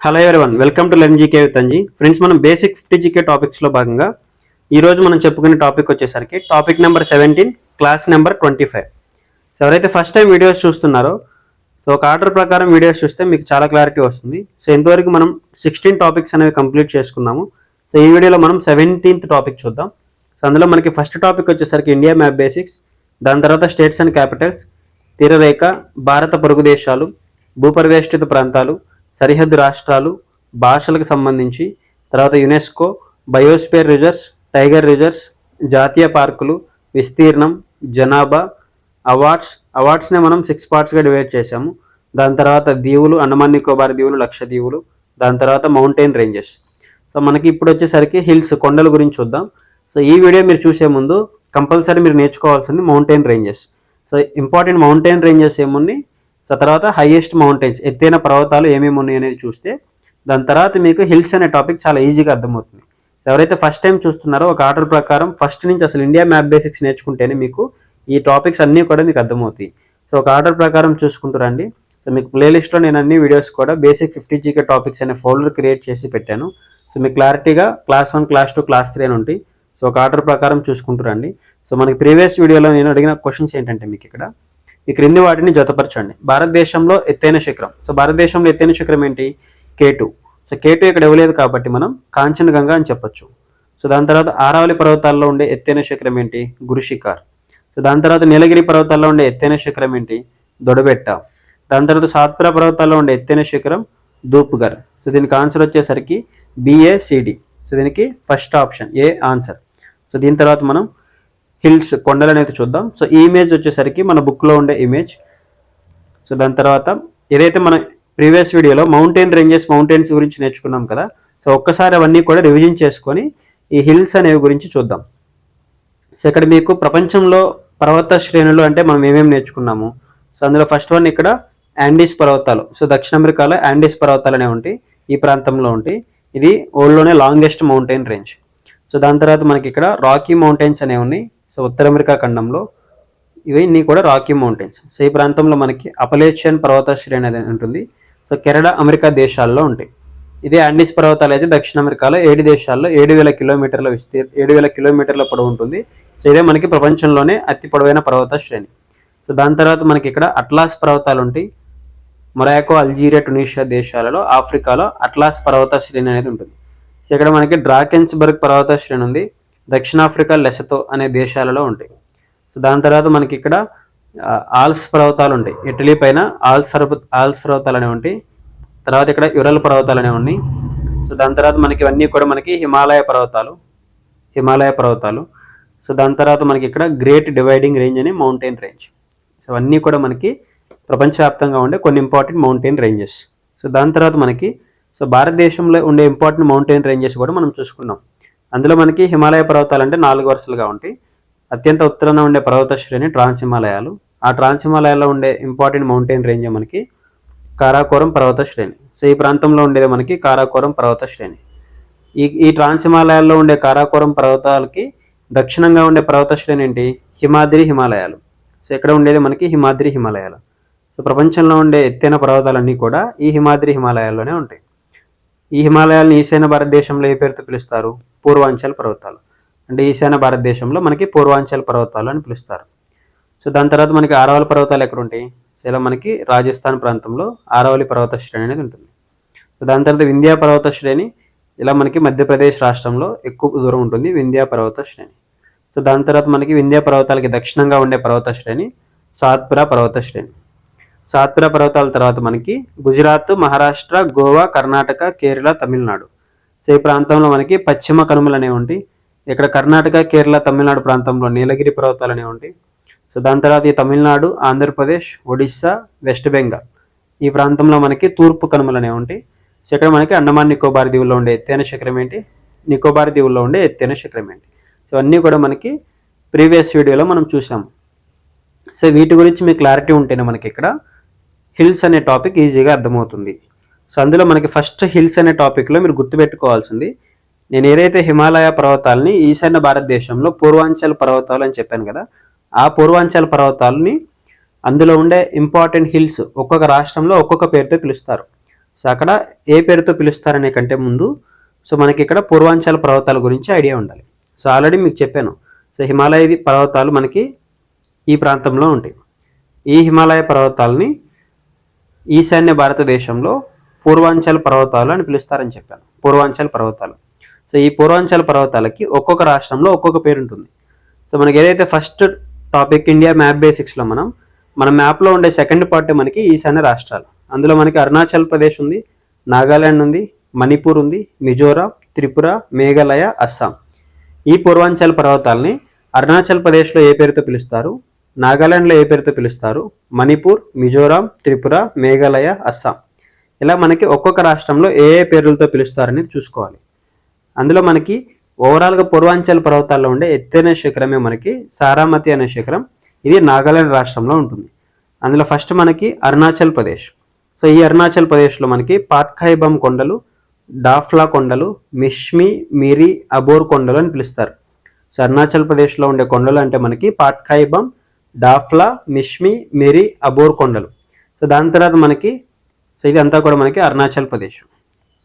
Hello everyone welcome to learn GK with Anji friends మనం basic fifty GK టాపిక్స్లో భాగంగా ఈరోజు మనం చెప్పుకునే టాపిక్ వచ్చేసరికి topic number seventeen class number twenty five so ఎవరైతే ఫస్ట్ టైం వీడియోస్ చూస్తున్నారో సో ఒక ఆర్డర్ ప్రకారం వీడియోస్ చూస్తే మీకు చాలా క్లారిటీ వస్తుంది. సో ఇంతవరకు మనం సిక్స్టీన్ టాపిక్స్ అనేవి కంప్లీట్ చేసుకున్నాము. సో ఈ వీడియోలో మనం సెవెంటీన్త్ టాపిక్ చూద్దాం. సో అందులో మనకి ఫస్ట్ టాపిక్ వచ్చేసరికి ఇండియా మ్యాప్ బేసిక్స్ దాని తర్వాత స్టేట్స్ అండ్ క్యాపిటల్స్ తీరరేఖ భారత పొరుగు దేశాలు భూపరివేష్టిత ప్రాంతాలు సరిహద్దు రాష్ట్రాలు భాషలకు సంబంధించి తర్వాత UNESCO biosphere reserves tiger reserves జాతీయ పార్కులు విస్తీర్ణం జనాభా అవార్డ్స్. అవార్డ్స్నే మనం సిక్స్ పార్ట్స్గా డివైడ్ చేసాము దాని తర్వాత దీవులు అండమాన్ నికోబార్ దీవులు లక్ష దీవులు దాని తర్వాత మౌంటైన్ రేంజెస్. సో మనకి ఇప్పుడు వచ్చేసరికి హిల్స్ కొండల గురించి చూద్దాం. సో ఈ వీడియో మీరు చూసే ముందు కంపల్సరీ మీరు నేర్చుకోవాల్సింది mountain ranges. So important mountain ranges ఏమున్నాయి? సో తర్వాత హైయెస్ట్ మౌంటైన్స్ ఎత్తైన పర్వతాలు ఏమేమి ఉన్నాయి అనేది చూస్తే దాని తర్వాత మీకు హిల్స్ అనే టాపిక్ చాలా ఈజీగా అర్థమవుతుంది. సో ఎవరైతే ఫస్ట్ టైం చూస్తున్నారో ఒక ఆర్డర్ ప్రకారం ఫస్ట్ నుంచి అసలు ఇండియా మ్యాప్ బేసిక్స్ నేర్చుకుంటేనే మీకు ఈ టాపిక్స్ అన్నీ కూడా మీకు అర్థమవుతాయి. సో ఒక ఆర్డర్ ప్రకారం చూసుకుంటారండి సో మీకు ప్లేలిస్ట్లో నేను అన్ని వీడియోస్ కూడా బేసిక్ ఫిఫ్టీ జీకే టాపిక్స్ అనే ఫోల్డర్ క్రియేట్ చేసి పెట్టాను. సో మీకు క్లారిటీగా class one class two class three అని ఉంటాయి. సో ఒక ఆర్డర్ ప్రకారం చూసుకుంటారండి సో మనకి ప్రీవియస్ వీడియోలో నేను అడిగిన క్వశ్చన్స్ ఏంటంటే మీకు ఇక్కడ ఈ క్రింది వాటిని జతపరచండి. భారతదేశంలో ఎత్తైన శిఖరం. సో భారతదేశంలో ఎత్తైన శిఖరం ఏంటి? కేటు. సో కేటు ఇక్కడ ఇవ్వలేదు కాబట్టి మనం కాంచనగంగా అని చెప్పొచ్చు. సో దాని తర్వాత ఆరావళి పర్వతాల్లో ఉండే ఎత్తైన శిఖరం ఏంటి? గురుశిఖర్ సో దాని తర్వాత నీలగిరి పర్వతాల్లో ఉండే ఎత్తైన శిఖరం ఏంటి? దొడబెట్ట. దాని తర్వాత సాత్పుర పర్వతాల్లో ఉండే ఎత్తైన శిఖరం దూప్గర్. సో దీనికి ఆన్సర్ వచ్చేసరికి B A C D so దీనికి first option A answer. So దీని తర్వాత మనం హిల్స్ కొండలు అనేది చూద్దాం. సో ఈ ఇమేజ్ వచ్చేసరికి మన బుక్లో ఉండే ఇమేజ్. సో దాని తర్వాత ఏదైతే మనం ప్రీవియస్ వీడియోలో మౌంటైన్ రేంజెస్ మౌంటైన్స్ గురించి నేర్చుకున్నాం కదా సో ఒక్కసారి అవన్నీ కూడా రివిజన్ చేసుకొని ఈ హిల్స్ అనేవి గురించి చూద్దాం. సో ఇక్కడ మీకు ప్రపంచంలో పర్వత శ్రేణులు అంటే మనం ఏమేమి నేర్చుకున్నాము? సో అందులో ఫస్ట్ వన్ ఇక్కడ యాండీస్ పర్వతాలు. సో దక్షిణ అమెరికాలో యాండీస్ పర్వతాలు అనేవి ఉంటాయి ఈ ప్రాంతంలో ఉంటాయి. ఇది ఓల్డ్లోనే లాంగెస్ట్ మౌంటైన్ రేంజ్. సో దాని తర్వాత మనకి ఇక్కడ రాకీ మౌంటైన్స్ అనేవి ఉన్నాయి. సో ఉత్తర అమెరికా ఖండంలో ఇవన్నీ కూడా రాకీ మౌంటైన్స్. సో ఈ ప్రాంతంలో మనకి అపలేచియన్ పర్వత శ్రేణి అనేది ఉంటుంది. సో కెనడా అమెరికా దేశాల్లో ఉంటాయి. ఇదే అండిస్ పర్వతాలు అయితే దక్షిణ అమెరికాలో ఏడు దేశాల్లో ఏడు వేల కిలోమీటర్ల విస్తీర్ ఏడు వేల కిలోమీటర్ల పొడవు ఉంటుంది. సో ఇదే మనకి ప్రపంచంలోనే అతి పొడవైన పర్వత శ్రేణి సో దాని తర్వాత మనకి ఇక్కడ అట్లాస్ పర్వతాలు ఉంటాయి. మొరాకో అల్జీరియా టునీషియా దేశాలలో ఆఫ్రికాలో అట్లాస్ పర్వత శ్రేణి అనేది ఉంటుంది. సో ఇక్కడ మనకి డ్రాకెన్స్బర్గ్ పర్వత శ్రేణి ఉంది. దక్షిణాఫ్రికా లెసతో అనే దేశాలలో ఉంటాయి. సో దాని తర్వాత మనకి ఇక్కడ ఆల్స్ పర్వతాలు ఉంటాయి. ఇటలీ పైన ఆల్స్ పర్వత ఆల్స్ పర్వతాలు అనేవి ఉంటాయి. తర్వాత ఇక్కడ యురల్ పర్వతాలు అనేవి ఉన్నాయి. సో దాని తర్వాత మనకి ఇవన్నీ కూడా మనకి హిమాలయ పర్వతాలు హిమాలయ పర్వతాలు. సో దాని తర్వాత మనకి ఇక్కడ గ్రేట్ డివైడింగ్ రేంజ్ అని మౌంటైన్ రేంజ్. సో అన్నీ కూడా మనకి ప్రపంచవ్యాప్తంగా ఉండే కొన్ని ఇంపార్టెంట్ మౌంటైన్ రేంజెస్. సో దాని తర్వాత మనకి సో భారతదేశంలో ఉండే ఇంపార్టెంట్ మౌంటైన్ రేంజెస్ కూడా మనం చూసుకున్నాం అందులో మనకి హిమాలయ పర్వతాలు అంటే నాలుగు వరుసలుగా ఉంటాయి. అత్యంత ఉత్తరాన ఉండే పర్వత శ్రేణి ట్రాన్స్ హిమాలయాలు ఆ ట్రాన్స్ హిమాలయాల్లో ఉండే ఇంపార్టెంట్ మౌంటైన్ రేంజ్ మనకి కారాకోరం పర్వత శ్రేణి. సో ఈ ప్రాంతంలో ఉండేది మనకి కారాకోరం పర్వత శ్రేణి. ఈ ఈ ట్రాన్స్ హిమాలయాల్లో ఉండే కారాకోరం పర్వతాలకి దక్షిణంగా ఉండే పర్వత శ్రేణి ఏంటి? హిమాద్రి హిమాలయాలు. సో ఇక్కడ ఉండేది మనకి హిమాద్రి హిమాలయాలు. సో ప్రపంచంలో ఉండే ఎత్తైన పర్వతాలన్నీ కూడా ఈ హిమాద్రి హిమాలయాల్లోనే ఉంటాయి. ఈ హిమాలయాలను ఈశాన్య భారతదేశంలో ఏ పేరుతో పిలుస్తారు? పూర్వాంచల్ పర్వతాలు. అంటే ఈశాన్య భారతదేశంలో మనకి పూర్వాంచల్ పర్వతాలు అని పిలుస్తారు. సో దాని తర్వాత మనకి ఆరవాలి పర్వతాలు ఎక్కడ ఉంటాయి ఇలా మనకి రాజస్థాన్ ప్రాంతంలో ఆరవల్లి పర్వత శ్రేణి అనేది ఉంటుంది. సో దాని తర్వాత వింధ్యా పర్వత శ్రేణి ఇలా మనకి మధ్యప్రదేశ్ రాష్ట్రంలో ఎక్కువ దూరం ఉంటుంది వింధ్యా పర్వత శ్రేణి. సో దాని తర్వాత మనకి వింధ్యా పర్వతాలకి దక్షిణంగా ఉండే పర్వత శ్రేణి సాత్పురా పర్వత శ్రేణి. సాత్పుర పర్వతాల తర్వాత మనకి గుజరాత్ మహారాష్ట్ర గోవా కర్ణాటక కేరళ తమిళనాడు. సో ఈ ప్రాంతంలో మనకి పశ్చిమ కనుమలు అనేవి ఉంటాయి. ఇక్కడ కర్ణాటక కేరళ తమిళనాడు ప్రాంతంలో నీలగిరి పర్వతాలు అనేవి ఉంటాయి. సో దాని తర్వాత ఈ తమిళనాడు ఆంధ్రప్రదేశ్ ఒడిస్సా వెస్ట్ బెంగాల్ ఈ ప్రాంతంలో మనకి తూర్పు కనుమలు అనేవి ఉంటాయి. సో ఇక్కడ మనకి అండమాన్ నికోబార్ దీవుల్లో ఉండే ఎత్తైన శిఖరం ఏంటి? నికోబార్ దీవుల్లో ఉండే ఎత్తైన శిఖరం ఏంటి? సో అన్నీ కూడా మనకి ప్రీవియస్ వీడియోలో మనం చూసాము సో వీటి గురించి మీకు క్లారిటీ ఉంటేనే మనకి ఇక్కడ హిల్స్ అనే టాపిక్ ఈజీగా అర్థమవుతుంది. సో అందులో మనకి ఫస్ట్ హిల్స్ అనే టాపిక్లో మీరు గుర్తుపెట్టుకోవాల్సింది నేను ఏదైతే హిమాలయ పర్వతాలని ఈశాన్య భారతదేశంలో పూర్వాంచల్ పర్వతాలు అని చెప్పాను కదా ఆ పూర్వాంచల్ పర్వతాలని అందులో ఉండే ఇంపార్టెంట్ హిల్స్ ఒక్కొక్క రాష్ట్రంలో ఒక్కొక్క పేరుతో పిలుస్తారు. సో అక్కడ ఏ పేరుతో పిలుస్తారనే కంటే ముందు సో మనకి ఇక్కడ పూర్వాంచల పర్వతాల గురించి ఐడియా ఉండాలి. సో ఆల్రెడీ మీకు చెప్పాను సో హిమాలయ పర్వతాలు మనకి ఈ ప్రాంతంలో ఉంటాయి. ఈ హిమాలయ పర్వతాలని ఈశాన్య భారతదేశంలో పూర్వాంచల్ పర్వతాలు అని పిలుస్తారని చెప్పాను. పూర్వాంచల్ పర్వతాలు. సో ఈ పూర్వాంచల్ పర్వతాలకి ఒక్కొక్క రాష్ట్రంలో ఒక్కొక్క పేరు ఉంటుంది. సో మనకి ఏదైతే ఫస్ట్ టాపిక్ ఇండియా మ్యాప్ బేసిక్స్లో మనం మన మ్యాప్లో ఉండే సెకండ్ పార్ట్ మనకి ఈశాన్య రాష్ట్రాలు. అందులో మనకి అరుణాచల్ ప్రదేశ్ ఉంది నాగాల్యాండ్ ఉంది మణిపూర్ ఉంది మిజోరాం త్రిపుర మేఘాలయ అస్సాం. ఈ పూర్వాంచల్ పర్వతాలని అరుణాచల్ ప్రదేశ్లో ఏ పేరుతో పిలుస్తారు? నాగాలాండ్లో ఏ పేరుతో పిలుస్తారు? మణిపూర్ మిజోరాం త్రిపుర మేఘాలయ అస్సాం. ఇలా మనకి ఒక్కొక్క రాష్ట్రంలో ఏ ఏ పేర్లతో పిలుస్తారనేది చూసుకోవాలి. అందులో మనకి ఓవరాల్గా పూర్వాంచల్ పర్వతాల్లో ఉండే ఎత్తైన శిఖరమే మనకి సారామతి అనే శిఖరం. ఇది నాగాలాండ్ రాష్ట్రంలో ఉంటుంది. అందులో ఫస్ట్ మనకి అరుణాచల్ ప్రదేశ్. సో ఈ అరుణాచల్ ప్రదేశ్లో మనకి పాట్ఖైబమ్ కొండలు డాఫ్లా కొండలు మిష్మి మిరి అబోర్ కొండలు అని పిలుస్తారు. సో అరుణాచల్ ప్రదేశ్లో ఉండే కొండలు అంటే మనకి పాట్ఖైబమ్ డాఫ్లా మిష్మి మెరి అబోర్ కొండలు. సో దాని తర్వాత మనకి సో ఇది అంతా కూడా మనకి అరుణాచల్ ప్రదేశ్.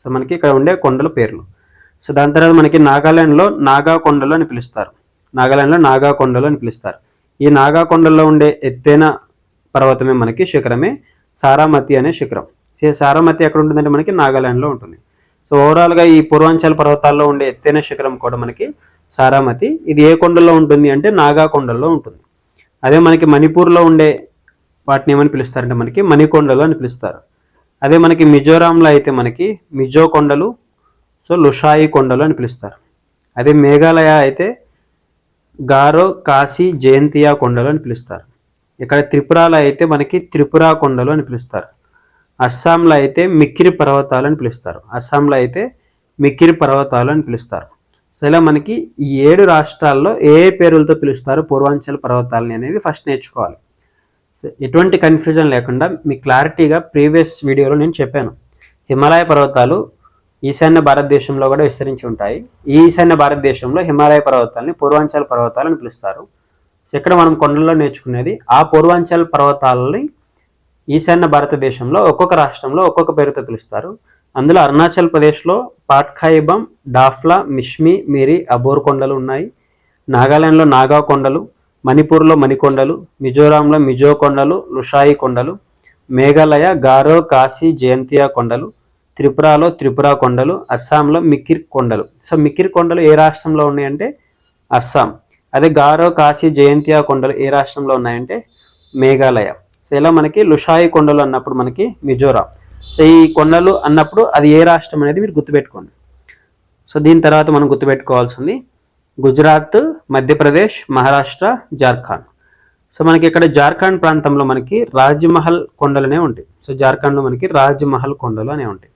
సో మనకి ఇక్కడ ఉండే కొండల పేర్లు. సో దాని తర్వాత మనకి నాగాలాండ్లో నాగా కొండలు అని పిలుస్తారు. నాగాలాండ్లో నాగా కొండలు అని పిలుస్తారు. ఈ నాగా కొండల్లో ఉండే ఎత్తైన పర్వతమే మనకి శిఖరమే. సారామతి అనే శిఖరం. సారామతి ఎక్కడ ఉంటుందంటే మనకి నాగాలాండ్లో ఉంటుంది. సో ఓవరాల్గా ఈ పూర్వాంచల్ పర్వతాల్లో ఉండే ఎత్తైన శిఖరం కూడా మనకి సారామతి. ఇది ఏ కొండల్లో ఉంటుంది అంటే నాగా కొండల్లో ఉంటుంది. అదే మనకి మణిపూర్లో ఉండే వాటిని ఏమని పిలుస్తారంటే మనకి మణికొండలు అని పిలుస్తారు. అదే మనకి మిజోరాంలో అయితే మనకి మిజో కొండలు సో లుషాయి కొండలు అని పిలుస్తారు. అదే మేఘాలయ అయితే గారో కాశీ జయంతియా కొండలు అని పిలుస్తారు. ఇక్కడ త్రిపురలో అయితే మనకి త్రిపుర కొండలు అని పిలుస్తారు. అస్సాంలో అయితే మిక్కిరి పర్వతాలు అని పిలుస్తారు. అస్సాంలో అయితే మిక్కిరి పర్వతాలు అని పిలుస్తారు. సో ఇలా మనకి ఈ ఏడు రాష్ట్రాల్లో ఏ పేరులతో పిలుస్తారు? పూర్వాంచల్ పర్వతాలని అనేది ఫస్ట్ నేర్చుకోవాలి. సో ఎటువంటి కన్ఫ్యూజన్ లేకుండా మీ క్లారిటీగా ప్రీవియస్ వీడియోలో నేను చెప్పాను. హిమాలయ పర్వతాలు ఈశాన్య భారతదేశంలో కూడా విస్తరించి ఉంటాయి. ఈ ఈశాన్య భారతదేశంలో హిమాలయ పర్వతాలని పూర్వాంచల్ పర్వతాలు అని పిలుస్తారు. సో ఇక్కడ మనం కొండల్లో నేర్చుకునేది ఆ పూర్వాంచల్ పర్వతాలని ఈశాన్య భారతదేశంలో ఒక్కొక్క రాష్ట్రంలో ఒక్కొక్క పేరుతో పిలుస్తారు. అందులో అరుణాచల్ ప్రదేశ్లో పాట్ఖాయిబం డాఫ్లా మిష్మి మిరి అబోర్ కొండలు ఉన్నాయి. నాగాలాండ్లో నాగా కొండలు మణిపూర్లో మణికొండలు మిజోరాంలో మిజో కొండలు లుషాయి కొండలు మేఘాలయ గారో కాశీ జయంతియా కొండలు త్రిపురలో త్రిపుర కొండలు అస్సాంలో మికిర్ కొండలు. సో మికిర్ కొండలు ఏ రాష్ట్రంలో ఉన్నాయంటే అస్సాం. అదే గారో కాశీ జయంతియా కొండలు ఏ రాష్ట్రంలో ఉన్నాయంటే మేఘాలయ. సో ఇలా మనకి లుషాయి కొండలు అన్నప్పుడు మనకి మిజోరాం. సో ఈ కొండలు అన్నప్పుడు అది ఏ రాష్ట్రం అనేది మీరు గుర్తుపెట్టుకోండి. సో దీని తర్వాత మనం గుర్తుపెట్టుకోవాల్సింది గుజరాత్ మధ్యప్రదేశ్ మహారాష్ట్ర జార్ఖండ్. సో మనకి ఇక్కడ జార్ఖండ్ ప్రాంతంలో మనకి రాజ్మహల్ కొండలు ఉంటాయి. సో జార్ఖండ్లో మనకి రాజ్మహల్ కొండలు అనేవి ఉంటాయి.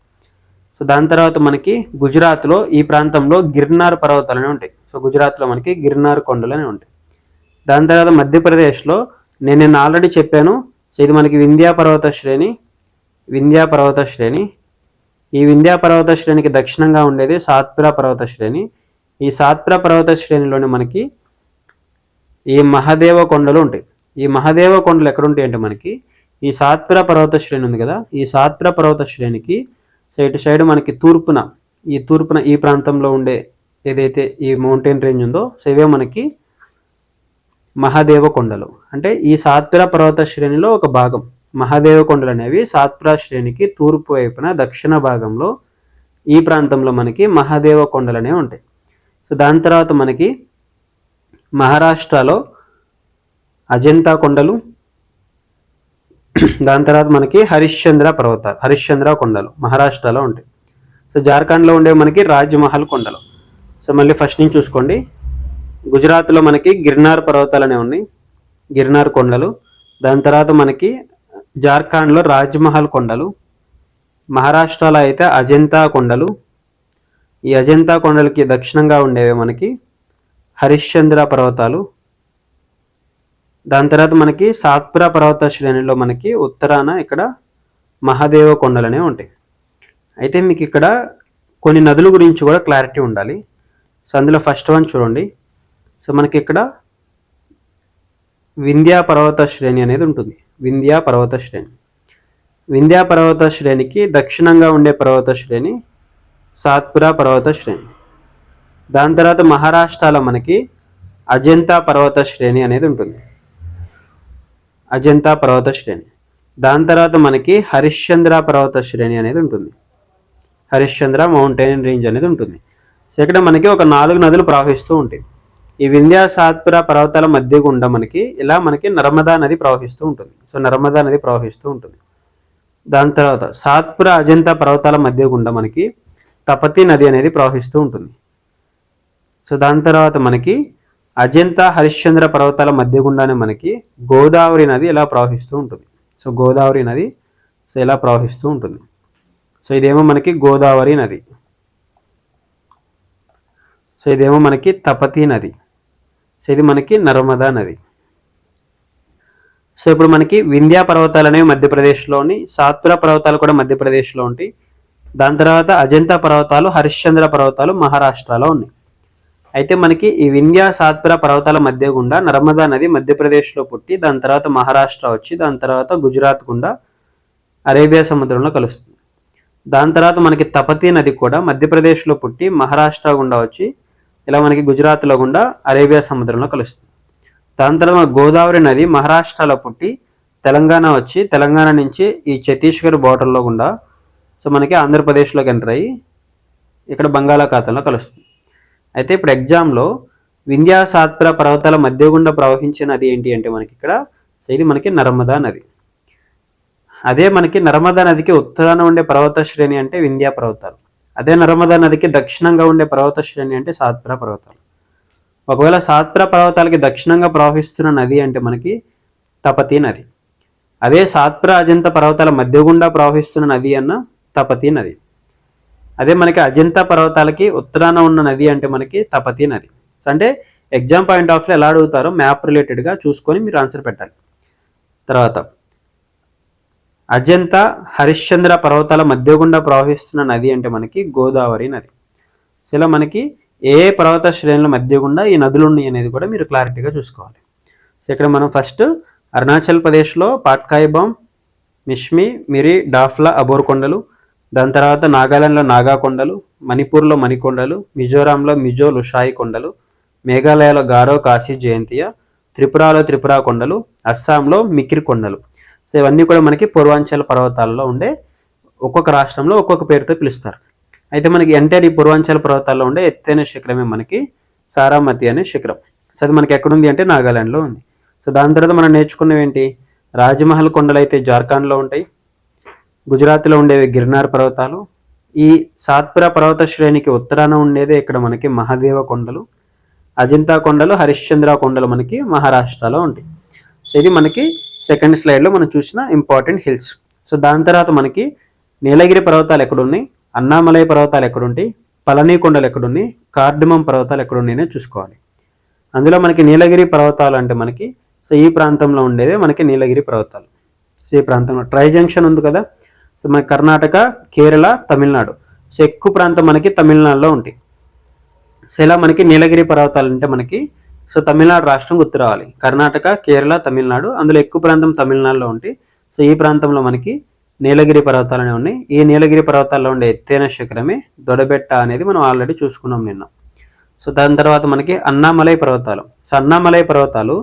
సో దాని తర్వాత మనకి గుజరాత్లో ఈ ప్రాంతంలో గిర్నార్ పర్వతాలు అనేవి ఉంటాయి. సో గుజరాత్లో మనకి గిర్నార్ కొండలు అనేవి ఉంటాయి. దాని తర్వాత మధ్యప్రదేశ్లో నేను నేను ఆల్రెడీ చెప్పాను. సో ఇది మనకి వింధ్యా పర్వత శ్రేణి వింధ్యా పర్వత శ్రేణి. ఈ వింధ్యా పర్వత శ్రేణికి దక్షిణంగా ఉండేది సాత్పురా పర్వత శ్రేణి. ఈ సాత్పురా పర్వత శ్రేణిలోనే మనకి ఈ మహాదేవ కొండలు ఉంటాయి. ఈ మహాదేవ కొండలు ఎక్కడుంటాయి అంటే మనకి ఈ సాత్పుర పర్వత శ్రేణి ఉంది కదా ఈ సాత్పుర పర్వత శ్రేణికి సైడ్ సైడ్ మనకి తూర్పున ఈ తూర్పున ఈ ప్రాంతంలో ఉండే ఏదైతే ఈ మౌంటైన్ రేంజ్ ఉందో సో ఇవే మనకి మహాదేవ కొండలు. అంటే ఈ సాత్పుర పర్వత శ్రేణిలో ఒక భాగం. మహాదేవ కొండలు అనేవి సాత్పురా శ్రేణికి తూర్పు వైపున దక్షిణ భాగంలో ఈ ప్రాంతంలో మనకి మహాదేవ కొండలు అనేవి ఉంటాయి. సో దాని తర్వాత మనకి మహారాష్ట్రలో అజంతా కొండలు దాని తర్వాత మనకి హరిశ్చంద్ర పర్వతాలు హరిశ్చంద్ర కొండలు మహారాష్ట్రలో ఉంటాయి. సో జార్ఖండ్లో ఉండే మనకి రాజ్మహల్ కొండలు. సో మళ్ళీ ఫస్ట్ నుంచి చూసుకోండి. గుజరాత్లో మనకి గిర్నార్ పర్వతాలు అనేవి ఉన్నాయి. గిర్నార్ కొండలు దాని తర్వాత మనకి జార్ఖండ్లో రాజ్మహల్ కొండలు మహారాష్ట్రలో అయితే అజంతా కొండలు. ఈ అజంతా కొండలకి దక్షిణంగా ఉండేవి మనకి హరిశ్చంద్ర పర్వతాలు. దాని తర్వాత మనకి సాత్పుర పర్వత శ్రేణిలో మనకి ఉత్తరాన ఇక్కడ మహాదేవ కొండలనే ఉంటాయి. అయితే మీకు ఇక్కడ కొన్ని నదుల గురించి కూడా క్లారిటీ ఉండాలి. సో అందులో ఫస్ట్ వన్ చూడండి. సో మనకి ఇక్కడ వింధ్యా పర్వత శ్రేణి అనేది ఉంటుంది. వింధ్యా పర్వత శ్రేణి వింధ్యా పర్వత శ్రేణికి దక్షిణంగా ఉండే పర్వత శ్రేణి సాత్పురా పర్వత శ్రేణి దాని తర్వాత మహారాష్ట్రలో మనకి అజంతా పర్వత శ్రేణి అనేది ఉంటుంది. అజంతా పర్వత శ్రేణి దాని తర్వాత మనకి హరిశ్చంద్ర పర్వత శ్రేణి అనేది ఉంటుంది. హరిశ్చంద్ర మౌంటైన్ రేంజ్ అనేది ఉంటుంది. సో ఇక్కడ మనకి ఒక నాలుగు నదులు ప్రవహిస్తూ ఉంటాయి. ఈ వింధ్యా సాత్పుర పర్వతాల మధ్య గుండా మనకి ఇలా మనకి నర్మదా నది ప్రవహిస్తూ ఉంటుంది. సో నర్మదా నది ప్రవహిస్తూ ఉంటుంది. దాని తర్వాత సాత్పుర అజంతా పర్వతాల మధ్య గుండా మనకి తపతి నది అనేది ప్రవహిస్తూ ఉంటుంది. సో దాని తర్వాత మనకి అజంతా హరిశ్చంద్ర పర్వతాల మధ్య గుండానే మనకి గోదావరి నది ఇలా ప్రవహిస్తూ ఉంటుంది. సో గోదావరి నది సో ఇలా ప్రవహిస్తూ ఉంటుంది. సో ఇదేమో మనకి గోదావరి నది. సో ఇదేమో మనకి తపతి నది. సో ఇది మనకి నర్మదా నది. సో ఇప్పుడు మనకి వింధ్యా పర్వతాలు అనేవి మధ్యప్రదేశ్లోని సాత్పుర పర్వతాలు కూడా మధ్యప్రదేశ్లో ఉంటాయి. దాని తర్వాత అజంతా పర్వతాలు హరిశ్చంద్ర పర్వతాలు మహారాష్ట్రలో ఉన్నాయి. అయితే మనకి ఈ వింధ్యా సాత్పుర పర్వతాల మధ్య గుండా నర్మదా నది మధ్యప్రదేశ్లో పుట్టి దాని తర్వాత మహారాష్ట్ర వచ్చి దాని తర్వాత గుజరాత్ గుండా అరేబియా సముద్రంలో కలుస్తుంది. దాని తర్వాత మనకి తపతీ నది కూడా మధ్యప్రదేశ్లో పుట్టి మహారాష్ట్ర గుండా వచ్చి ఇలా మనకి గుజరాత్లో గుండా అరేబియా సముద్రంలో కలుస్తుంది. దాని తర్వాత గోదావరి నది మహారాష్ట్రలో పుట్టి తెలంగాణ వచ్చి తెలంగాణ నుంచి ఈ ఛత్తీస్గఢ్ బార్డర్లో గుండా సో మనకి ఆంధ్రప్రదేశ్లోకి ఎంటర్ అయ్యి ఇక్కడ బంగాళాఖాతంలో కలుస్తుంది. అయితే ఇప్పుడు ఎగ్జామ్లో వింధ్యా సాత్పుర పర్వతాల మధ్య గుండా ప్రవహించే నది ఏంటి అంటే మనకి ఇక్కడ సో ఇది మనకి నర్మదా నది. అదే మనకి నర్మదా నదికి ఉత్తరాన ఉండే పర్వత శ్రేణి అంటే వింధ్యా పర్వతాలు. అదే నర్మదా నదికి దక్షిణంగా ఉండే పర్వత శ్రేణి అంటే సాత్పుర పర్వతాలు. ఒకవేళ సాత్పుర పర్వతాలకి దక్షిణంగా ప్రవహిస్తున్న నది అంటే మనకి తపతి నది. అదే సాత్పుర అజంత పర్వతాల మధ్య గుండా ప్రవహిస్తున్న నది అన్న తపతి నది. అదే మనకి అజంతా పర్వతాలకి ఉత్తరాన ఉన్న నది అంటే మనకి తపతి నది. అంటే ఎగ్జామ్ పాయింట్ ఆఫ్ ఎలా అడుగుతారో మ్యాప్ రిలేటెడ్గా చూసుకొని మీరు ఆన్సర్ పెట్టాలి. తర్వాత అజంతా హరిశ్చంద్ర పర్వతాల మధ్య గుండా ప్రవహిస్తున్న నది అంటే మనకి గోదావరి నది. సో ఇలా మనకి ఏ పర్వత శ్రేణుల మధ్య గుండా ఈ నదులు ఉన్నాయి అనేది కూడా మీరు క్లారిటీగా చూసుకోవాలి. సో ఇక్కడ మనం ఫస్ట్ అరుణాచల్ ప్రదేశ్లో పాట్కాయిబామ్ మిష్మి మిరి డాఫ్లా అబోర్ కొండలు దాని తర్వాత నాగాలాండ్లో నాగా కొండలు మణిపూర్లో మణికొండలు మిజోరాంలో మిజో లుషాయి కొండలు మేఘాలయలో గారో కాశీ జయంతియ త్రిపురలో త్రిపుర కొండలు అస్సాంలో మికిరి కొండలు. సో ఇవన్నీ కూడా మనకి పూర్వాంచల్ పర్వతాల్లో ఉండే ఒక్కొక్క రాష్ట్రంలో ఒక్కొక్క పేరుతో పిలుస్తారు. అయితే మనకి ఎంటైర్ ఈ పూర్వాంచల్ పర్వతాల్లో ఉండే ఎత్తైన శిఖరమే మనకి సారామతి అనే శిఖరం. సో అది మనకి ఎక్కడుంది అంటే నాగాలాండ్లో ఉంది. సో దాని తర్వాత మనం నేర్చుకున్నవి ఏంటి? రాజమహల్ కొండలు అయితే జార్ఖండ్లో ఉంటాయి. గుజరాత్లో ఉండేవి గిర్నార్ పర్వతాలు. ఈ సాత్పుర పర్వత శ్రేణికి ఉత్తరాన ఉండేదే ఇక్కడ మనకి మహాదేవ కొండలు. అజంతా కొండలు హరిశ్చంద్ర కొండలు మనకి మహారాష్ట్రలో ఉంటాయి. సో ఇది మనకి సెకండ్ స్లైడ్లో మనం చూసిన ఇంపార్టెంట్ హిల్స్ సో దాని తర్వాత మనకి నీలగిరి పర్వతాలు ఎక్కడున్నాయి అన్నామలయ పర్వతాలు ఎక్కడుంటాయి పళనీకొండలు ఎక్కడున్నాయి కార్డమం పర్వతాలు ఎక్కడున్నాయనే చూసుకోవాలి. అందులో మనకి నీలగిరి పర్వతాలు అంటే మనకి సో ఈ ప్రాంతంలో ఉండేదే మనకి నీలగిరి పర్వతాలు. సో ఈ ప్రాంతంలో ట్రై జంక్షన్ ఉంది కదా సో మన కర్ణాటక కేరళ తమిళనాడు. సో ఎక్కువ ప్రాంతం మనకి తమిళనాడులో ఉంటాయి. సో ఇలా మనకి నీలగిరి పర్వతాలు అంటే మనకి సో తమిళనాడు రాష్ట్రం గుర్తు రావాలి. కర్ణాటక కేరళ తమిళనాడు అందులో ఎక్కువ ప్రాంతం తమిళనాడులో ఉంటాయి సో ఈ ప్రాంతంలో మనకి నీలగిరి పర్వతాలు అనేవి ఉన్నాయి. ఈ నీలగిరి పర్వతాల్లో ఉండే ఎత్తైన శిఖరమే దొడబెట్ట అనేది మనం ఆల్రెడీ చూసుకున్నాం నిన్న. సో దాని తర్వాత మనకి అన్నామలై పర్వతాలు. సో అన్నామలై పర్వతాలు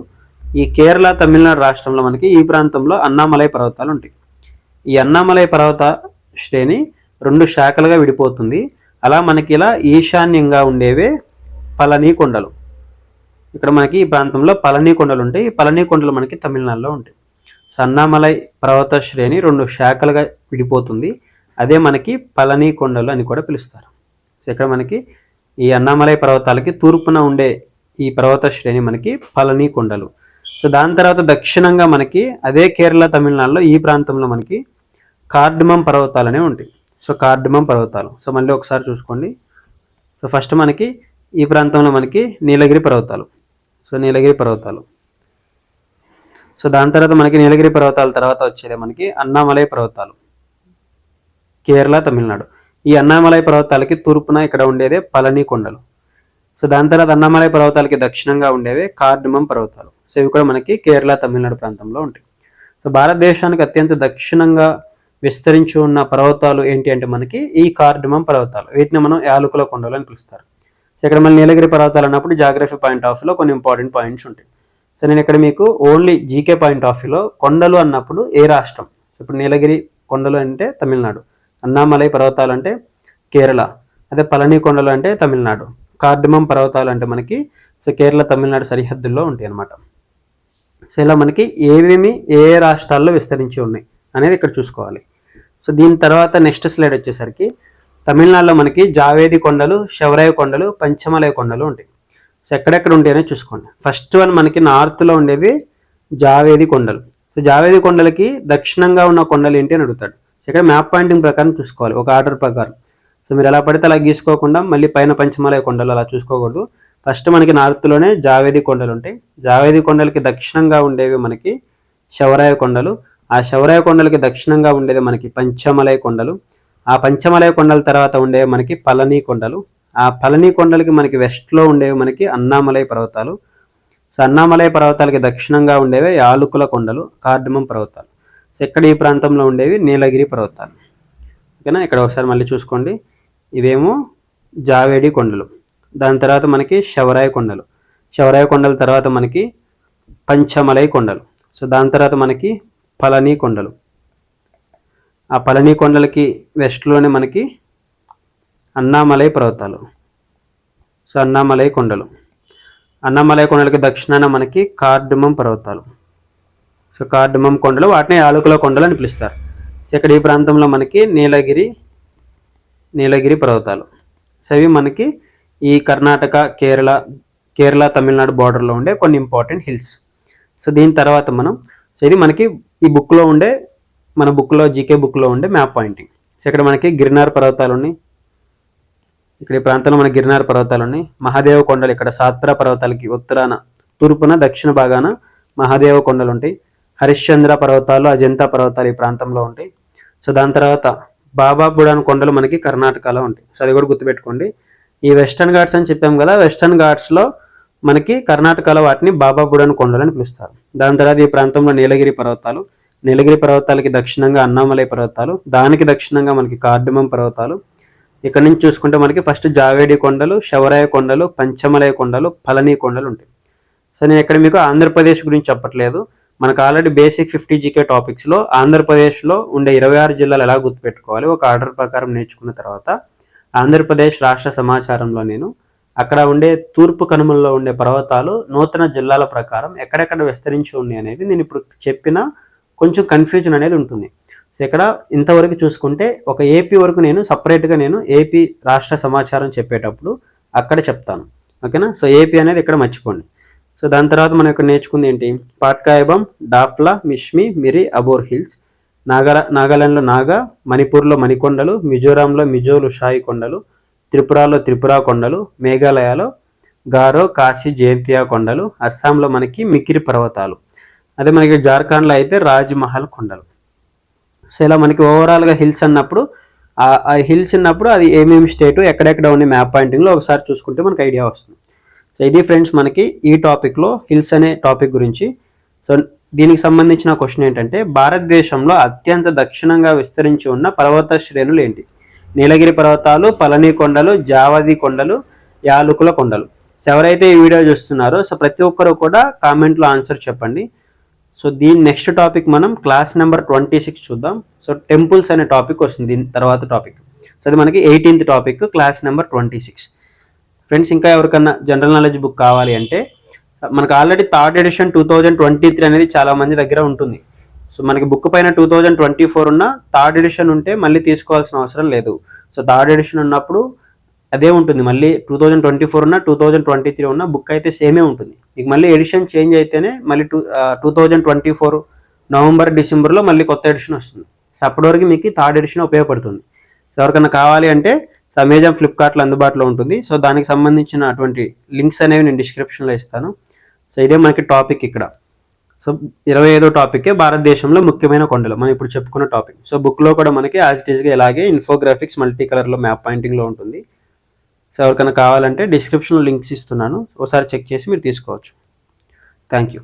ఈ కేరళ తమిళనాడు రాష్ట్రంలో మనకి ఈ ప్రాంతంలో అన్నామలై పర్వతాలు ఉంటాయి. ఈ అన్నామలై పర్వత శ్రేణి రెండు శాఖలుగా విడిపోతుంది. అలా మనకి ఇలా ఈశాన్యంగా ఉండేవే పళని కొండలు. ఇక్కడ మనకి ఈ ప్రాంతంలో పళని కొండలు ఉంటాయి. ఈ పళని కొండలు మనకి తమిళనాడులో ఉంటాయి. సో అన్నామలై పర్వత శ్రేణి రెండు శాఖలుగా విడిపోతుంది. అదే మనకి పళని కొండలు అని కూడా పిలుస్తారు. సో ఇక్కడ మనకి ఈ అన్నామలై పర్వతాలకి తూర్పున ఉండే ఈ పర్వత శ్రేణి మనకి పళని కొండలు. సో దాని తర్వాత దక్షిణంగా మనకి అదే కేరళ తమిళనాడులో ఈ ప్రాంతంలో మనకి కార్డమం పర్వతాలు అనేవి ఉంటాయి. సో కార్డమం పర్వతాలు. సో మళ్ళీ ఒకసారి చూసుకోండి. సో ఫస్ట్ మనకి ఈ ప్రాంతంలో మనకి నీలగిరి పర్వతాలు. సో నీలగిరి పర్వతాలు. సో దాని తర్వాత మనకి నీలగిరి పర్వతాల తర్వాత వచ్చేది మనకి అన్నామలై పర్వతాలు. కేరళ తమిళనాడు. ఈ అన్నామలై పర్వతాలకి తూర్పున ఇక్కడ ఉండేదే పళని కొండలు. సో దాని తర్వాత అన్నామలై పర్వతాలకి దక్షిణంగా ఉండేవి కార్డుమం పర్వతాలు. సో ఇవి కూడా మనకి కేరళ తమిళనాడు ప్రాంతంలో ఉంటాయి. సో భారతదేశానికి అత్యంత దక్షిణంగా విస్తరించి ఉన్న పర్వతాలు ఏంటి అంటే మనకి ఈ కార్డుమం పర్వతాలు. వీటిని మనం యాలకుల కొండలు అని పిలుస్తారు. ఇక్కడ మళ్ళీ నీలగిరి పర్వతాలు అన్నప్పుడు జాగ్రఫీ పాయింట్ ఆఫ్ వ్యూలో కొన్ని ఇంపార్టెంట్ పాయింట్స్ ఉంటాయి. సో నేను ఇక్కడ మీకు ఓన్లీ జీకే పాయింట్ ఆఫ్ వ్యూలో కొండలు అన్నప్పుడు ఏ రాష్ట్రం? ఇప్పుడు నీలగిరి కొండలు అంటే తమిళనాడు. అన్నామలై పర్వతాలు అంటే కేరళ. అదే పళని కొండలు అంటే తమిళనాడు. కార్డమం పర్వతాలు అంటే మనకి సో కేరళ తమిళనాడు సరిహద్దుల్లో ఉంటాయి అన్నమాట. సో ఇలా మనకి ఏవేమి ఏ రాష్ట్రాల్లో విస్తరించి ఉన్నాయి అనేది ఇక్కడ చూసుకోవాలి. సో దీని తర్వాత నెక్స్ట్ స్లైడ్ వచ్చేసరికి తమిళనాడులో మనకి జావేది కొండలు శవరాయ కొండలు పంచమలయ కొండలు ఉంటాయి. సో ఎక్కడెక్కడ ఉంటాయనే చూసుకోండి. ఫస్ట్ వన్ మనకి నార్త్లో ఉండేది జావేది కొండలు. సో జావేది కొండలకి దక్షిణంగా ఉన్న కొండలు ఏంటి అని అడుగుతాడు. సో ఇక్కడ మ్యాప్ పాయింటింగ్ ప్రకారం చూసుకోవాలి ఒక ఆర్డర్ ప్రకారం. సో మీరు ఎలా పడితే అలా గీసుకోకుండా మళ్ళీ పైన పంచమలయ కొండలు అలా చూసుకోకూడదు. ఫస్ట్ మనకి నార్త్లోనే జావేది కొండలు ఉంటాయి. జావేది కొండలకి దక్షిణంగా ఉండేవి మనకి శవరాయ కొండలు. ఆ శవరాయ కొండలకి దక్షిణంగా ఉండేది మనకి పంచమలయ కొండలు. ఆ పంచమలయ కొండల తర్వాత ఉండేవి మనకి పళని కొండలు. ఆ పళని కొండలకి మనకి వెస్ట్లో ఉండేవి మనకి అన్నామలై పర్వతాలు. సో అన్నామలై పర్వతాలకి దక్షిణంగా ఉండేవి యాలుకుల కొండలు కార్డమం పర్వతాలు. సో ఇక్కడ ఈ ప్రాంతంలో ఉండేవి నీలగిరి పర్వతాలు. ఓకేనా? ఇక్కడ ఒకసారి మళ్ళీ చూసుకోండి. ఇవేమో జావేడి కొండలు. దాని తర్వాత మనకి శవరాయ కొండలు. శవరాయ కొండల తర్వాత మనకి పంచమలై కొండలు. సో దాని తర్వాత మనకి పళని కొండలు. ఆ పళని కొండలకి వెస్ట్లోనే మనకి అన్నామలై పర్వతాలు. సో అన్నామలై కొండలు. అన్నామలై కొండలకి దక్షిణాన మనకి కార్డుమం పర్వతాలు. సో కార్డుమం కొండలు వాటిని ఆలుకుల కొండలు అని పిలుస్తారు. సో ఇక్కడ ఈ ప్రాంతంలో మనకి నీలగిరి నీలగిరి పర్వతాలు. సో ఇవి మనకి ఈ కర్ణాటక కేరళ కేరళ తమిళనాడు బార్డర్లో ఉండే కొన్ని ఇంపార్టెంట్ హిల్స్. సో దీని తర్వాత మనం సో ఇది మనకి ఈ బుక్లో ఉండే మన బుక్లో జీకే బుక్లో ఉండే మ్యాప్ పాయింటింగ్ సో ఇక్కడ మనకి గిరినార్ పర్వతాలు ఉన్నాయి. ఇక్కడ ఈ ప్రాంతంలో మన గిరినార్ పర్వతాలు ఉన్నాయి. మహాదేవ కొండలు ఇక్కడ సాత్పురా పర్వతాలకి ఉత్తరాన తూర్పున దక్షిణ భాగాన మహాదేవ కొండలు ఉంటాయి. హరిశ్చంద్ర పర్వతాలు అజంతా పర్వతాలు ఈ ప్రాంతంలో ఉంటాయి. సో దాని తర్వాత బాబా బుడాన్ కొండలు మనకి కర్ణాటకలో ఉంటాయి. సో అది కూడా గుర్తుపెట్టుకోండి. ఈ వెస్టర్న్ ఘాట్స్ అని చెప్పాం కదా వెస్టర్న్ ఘాట్స్లో మనకి కర్ణాటకలో వాటిని బాబా బుడాన్ కొండలు అని పిలుస్తారు. దాని తర్వాత ఈ ప్రాంతంలో నీలగిరి పర్వతాలు నీలగిరి పర్వతాలకి దక్షిణంగా అన్నామలై పర్వతాలు దానికి దక్షిణంగా మనకి కార్డమం పర్వతాలు. ఇక్కడ నుంచి చూసుకుంటే మనకి ఫస్ట్ జావేడి కొండలు శవరాయ కొండలు పంచమలయ కొండలు పళని కొండలు ఉంటాయి. సో నేను ఇక్కడ మీకు ఆంధ్రప్రదేశ్ గురించి చెప్పట్లేదు. మనకు ఆల్రెడీ బేసిక్ ఫిఫ్టీ జీకే టాపిక్స్లో ఆంధ్రప్రదేశ్లో ఉండే ఇరవై ఆరు జిల్లాలు ఎలా గుర్తుపెట్టుకోవాలి ఒక ఆర్డర్ ప్రకారం నేర్చుకున్న తర్వాత ఆంధ్రప్రదేశ్ రాష్ట్ర సమాచారంలో నేను అక్కడ ఉండే తూర్పు కనుమల్లో ఉండే పర్వతాలు నూతన జిల్లాల ప్రకారం ఎక్కడెక్కడ విస్తరించి ఉన్నాయి అనేది నేను ఇప్పుడు చెప్పిన కొంచెం కన్ఫ్యూజన్ అనేది ఉంటుంది. సో ఇక్కడ ఇంతవరకు చూసుకుంటే ఒక ఏపీ వరకు నేను సపరేట్గా నేను ఏపీ రాష్ట్ర సమాచారం చెప్పేటప్పుడు అక్కడ చెప్తాను. ఓకేనా సో ఏపీ అనేది ఇక్కడ మర్చిపోండి. సో దాని తర్వాత మనం ఇక్కడ నేర్చుకుంది ఏంటి? పాట్కాయబం డాఫ్లా మిష్మి మిరి అబోర్ హిల్స్ నాగర నాగాలాండ్లో నాగా మణిపూర్లో మణికొండలు మిజోరాంలో మిజోలు షాయి కొండలు త్రిపురలో త్రిపుర కొండలు మేఘాలయలో గారో కాశీ జయంతియా కొండలు అస్సాంలో మనకి మికిరి పర్వతాలు. అదే మనకి జార్ఖండ్లో అయితే రాజ్మహల్ కొండలు. సో ఇలా మనకి ఓవరాల్గా హిల్స్ అన్నప్పుడు ఆ హిల్స్ ఉన్నప్పుడు అది ఏమేమి స్టేటు ఎక్కడెక్కడ ఉన్న మ్యాప్ పాయింటింగ్లో ఒకసారి చూసుకుంటే మనకు ఐడియా వస్తుంది. సో ఇది ఫ్రెండ్స్ మనకి ఈ టాపిక్లో హిల్స్ అనే టాపిక్ గురించి. సో దీనికి సంబంధించిన క్వశ్చన్ ఏంటంటే భారతదేశంలో అత్యంత దక్షిణంగా విస్తరించి ఉన్న పర్వత శ్రేణులు ఏంటి? నీలగిరి పర్వతాలు పళని కొండలు జావది కొండలు యాలుకుల కొండలు. సో ఎవరైతే ఈ వీడియో చూస్తున్నారో సో ప్రతి ఒక్కరు కూడా కామెంట్లో ఆన్సర్ చెప్పండి. సో దీని నెక్స్ట్ టాపిక్ మనం క్లాస్ నెంబర్ ట్వంటీ సిక్స్ చూద్దాం. సో టెంపుల్స్ అనే టాపిక్ వస్తుంది దీని తర్వాత టాపిక్ సో అది మనకి eighteenth topic class number twenty six friends ఇంకా ఎవరికన్నా జనరల్ నాలెడ్జ్ బుక్ కావాలి అంటే మనకు already third edition two thousand twenty three అనేది చాలా మంది దగ్గర ఉంటుంది. సో మనకి బుక్ పైన టూ థౌజండ్ ట్వంటీ ఫోర్ ఉన్న థర్డ్ ఎడిషన్ ఉంటే మళ్ళీ తీసుకోవాల్సిన అవసరం లేదు. సో థర్డ్ ఎడిషన్ ఉన్నప్పుడు అదే ఉంటుంది. మళ్ళీ టూ థౌజండ్ ట్వంటీ ఫోర్ ఉన్న టూ థౌజండ్ ట్వంటీ త్రీ ఉన్న బుక్ అయితే సేమే ఉంటుంది. మీకు మళ్ళీ ఎడిషన్ చేంజ్ అయితేనే మళ్ళీ two two thousand twenty four November డిసెంబర్లో మళ్ళీ కొత్త ఎడిషన్ వస్తుంది. సో అప్పటి వరకు మీకు థర్డ్ ఎడిషన్ ఉపయోగపడుతుంది. సో ఎవరికైనా కావాలి అంటే సో అమెజాన్ ఫ్లిప్కార్ట్లో అందుబాటులో ఉంటుంది. సో దానికి సంబంధించిన అటువంటి లింక్స్ అనేవి నేను డిస్క్రిప్షన్లో ఇస్తాను. సో ఇదే మనకి టాపిక్ ఇక్కడ. సో ఇరవై ఐదో టాపికే భారతదేశంలో ముఖ్యమైన కొండలు. మనం ఇప్పుడు చెప్పుకున్న టాపిక్ సో బుక్లో కూడా మనకి యాజ్ ఇట్ ఈస్గా ఇలాగే ఇన్ఫోగ్రాఫిక్స్ మల్టీ కలర్లో మ్యాప్ పాయింటింగ్లో ఉంటుంది. సో ఎవరికైనా కావాలంటే డిస్క్రిప్షన్లో లింక్స్ ఇస్తున్నాను. ఒకసారి చెక్ చేసి మీరు తీసుకోవచ్చు. Thank you